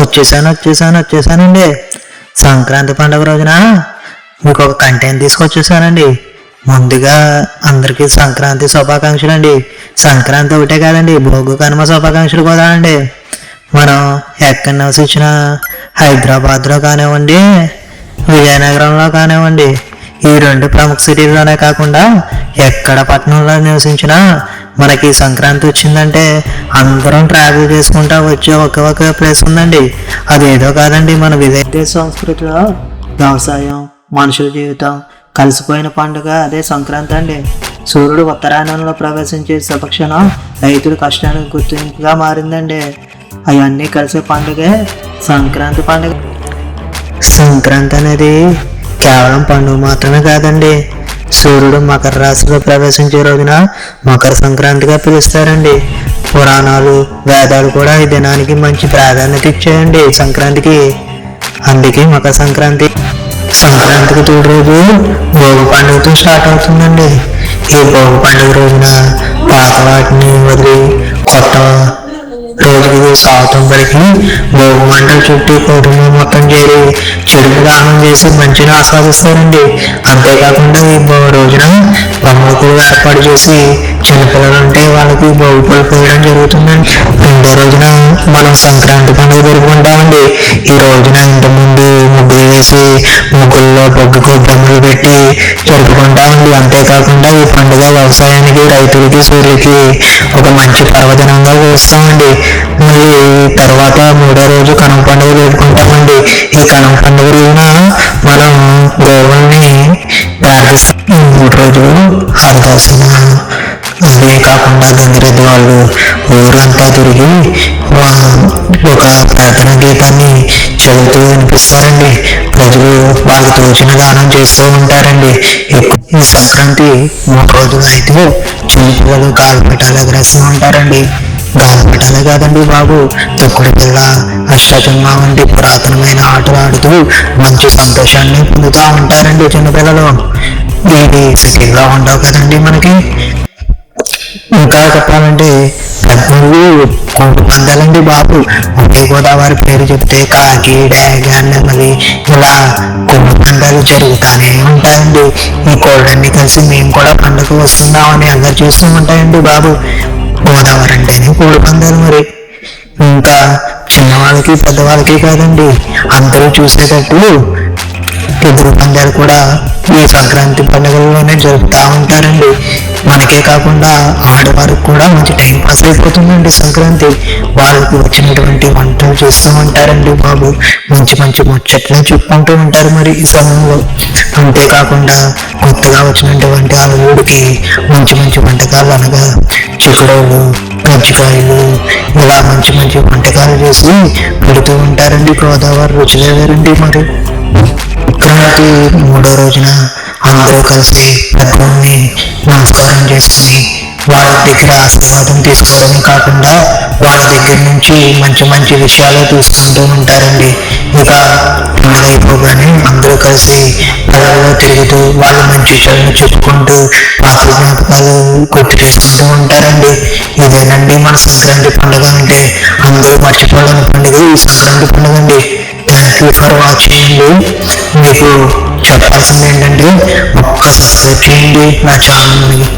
వచ్చేసాను వచ్చేసాను వచ్చేసానండి. సంక్రాంతి పండుగ రోజున మీకు ఒక కంటెంట్ తీసుకొచ్చేసానండి. ముందుగా అందరికీ సంక్రాంతి శుభాకాంక్షలు అండి. సంక్రాంతి ఒకటే కాదండి భోగు కనుమ శుభాకాంక్షలు కూడా అండి. మనం ఎక్కడ నివసించిన హైదరాబాద్లో కానివ్వండి విజయనగరంలో కానివ్వండి ఈ రెండు ప్రముఖ సిటీల్లోనే కాకుండా ఎక్కడ పట్టణంలో నివసించినా మనకి సంక్రాంతి వచ్చిందంటే అందరం ట్రావెల్ చేసుకుంటా వచ్చే ఒక ఒక ప్లేస్ ఉందండి. అదేదో కాదండి మన విదేశీ సంస్కృతిలో వ్యవసాయం మనుషుల జీవితం కలిసిపోయిన పండుగ అదే సంక్రాంతి అండి. సూర్యుడు ఉత్తరాయణంలో ప్రవేశించే సపక్షణం రైతుల కష్టానికి గుర్తింపుగా మారిందండి. అవన్నీ కలిసే పండుగే సంక్రాంతి పండుగ. సంక్రాంతి అనేది కేవలం పండుగ మాత్రమే కాదండి. సూర్యుడు మకర రాశిలో ప్రవేశించే రోజున మకర సంక్రాంతిగా పిలుస్తారండి. పురాణాలు వేదాలు కూడా ఈ దినానికి మంచి ప్రాధాన్యత ఇచ్చాయండి సంక్రాంతికి. అందుకే మకర సంక్రాంతి సంక్రాంతికి తోడు రోజు భోగి పండుగతో స్టార్ట్ అవుతుందండి. ఈ భోగి పండుగ రోజున పాత వాటిని వదిలి కొత్త రోజుకి సాగుతం వరకు భోగి మంటలు చుట్టూ కుటుంబం మొత్తం చేరి చెరుకు దానం చేసి మంచిని ఆస్వాదిస్తారండి. అంతేకాకుండా ఈ భోగి రోజున బొమ్మలకు ఏర్పాటు చేసి చిన్నపిల్లలు ఉంటే వాళ్ళకి భోగి పోయడం జరుగుతుందండి. రెండో రోజున మనం సంక్రాంతి పండుగ జరుపుకుంటామండి. ఈ రోజున ఇంటి ముందు ముగ్గులు వేసి ముగ్గుల్లో బొగ్గుకు బొమ్మలు పెట్టి జరుపుకుంటామండి అంతేకాకుండా ఈ పండుగ వ్యవసాయానికి రైతులకి సూర్యులకి ఒక మంచి పర్వదినంగా చూస్తామండి మళ్ళీ తర్వాత మూడో రోజు కనుమ పండుగ జరుపుకుంటామండి. ఈ కనుమ పండుగ రోజున మనం దేవుణ్ణి ప్రార్థిస్తాం మూడు రోజులు హరిదాసన అదే కాకుండా గంగిరెద్దు వాళ్ళు ఊరంతా తిరిగి ఒక ప్రార్థన గీతాన్ని చదువుతూ వినిపిస్తారండి. ప్రజలు వాళ్ళకి తోచిన దానం చేస్తూ ఉంటారండి. ఈ సంక్రాంతి మూడు రోజులు అయితే చిన్నపిల్లలు గాలిపటాలు ఎగరేస్తూ ఉంటారండి గాలిపటాలే కాదండి బాబు తొక్కుడు పిల్ల అష్టచమ్మ వంటి పురాతనమైన ఆటలు ఆడుతూ మంచి సంతోషాన్ని పొందుతూ ఉంటారండి చిన్నపిల్లలు. ఇది సిటీలో ఉండవు కదండి మనకి. ఇంకా చెప్పాలంటే పెద్దలు కోడి పందాలండి బాబు ఒకే గోదావరి పేరు చెప్తే కాకి డ్యాగ్ నెమలి ఇలా కొన్ని పందాలు జరుగుతానే ఉంటాయండి. ఈ కోళ్ళన్ని కలిసి మేము కూడా పండుగ వస్తున్నామని అందరు చూస్తూ ఉంటాయండి బాబు. గోదావరి అంటేనే కోడి పందాలు మరి. ఇంకా చిన్నవాళ్ళకి పెద్దవాళ్ళకి కాదండి అందరూ చూసేటట్టు ఎదురు పందాలు కూడా ఈ సంక్రాంతి పండుగల్లోనే జరుపుతూ ఉంటారండి. మనకే కాకుండా ఆడవారికి కూడా మంచి టైం పాస్ అయిపోతుందండి సంక్రాంతి. వాళ్ళకి వచ్చినటువంటి వంటలు చేస్తూ ఉంటారండి బాబు. మంచి మంచి ముచ్చట్లు చెప్పుకుంటూ ఉంటారు మరి ఈ సమయంలో. అంతేకాకుండా కొత్తగా వచ్చినటువంటి అలవుడికి మంచి మంచి వంటకాలు అనగా చిక్కుడోలు కజ్జికాయలు ఇలా మంచి మంచి వంటకాలు చేసి పెడుతూ ఉంటారండి. గోదావరి రుచి లేదండి మరి. సంక్రాంతి మూడో రోజున అందరూ కలిసి పెద్దల్ని నమస్కారం చేసుకుని వాళ్ళ దగ్గర ఆశీర్వాదం తీసుకోవడమే కాకుండా వాళ్ళ దగ్గర నుంచి మంచి మంచి విషయాలు తీసుకుంటూ ఉంటారండి. ఇక పండుగ అయిపోగానే అందరూ కలిసి పొలాల్లో తిరుగుతూ వాళ్ళ మంచి విషయాలను చెప్పుకుంటూ పాత జ్ఞాపకాలు గుర్తు చేసుకుంటూ ఉంటారండి. ఇదేనండి మన సంక్రాంతి పండుగ అంటే అందరూ మర్చిపోలేని పండుగ ఈ సంక్రాంతి పండుగ అండి. Thank you for watching. మీకు చెప్పాల్సింది ఏంటంటే ఒక్క సబ్స్క్రైబ్ చేయండి నా ఛానల్ని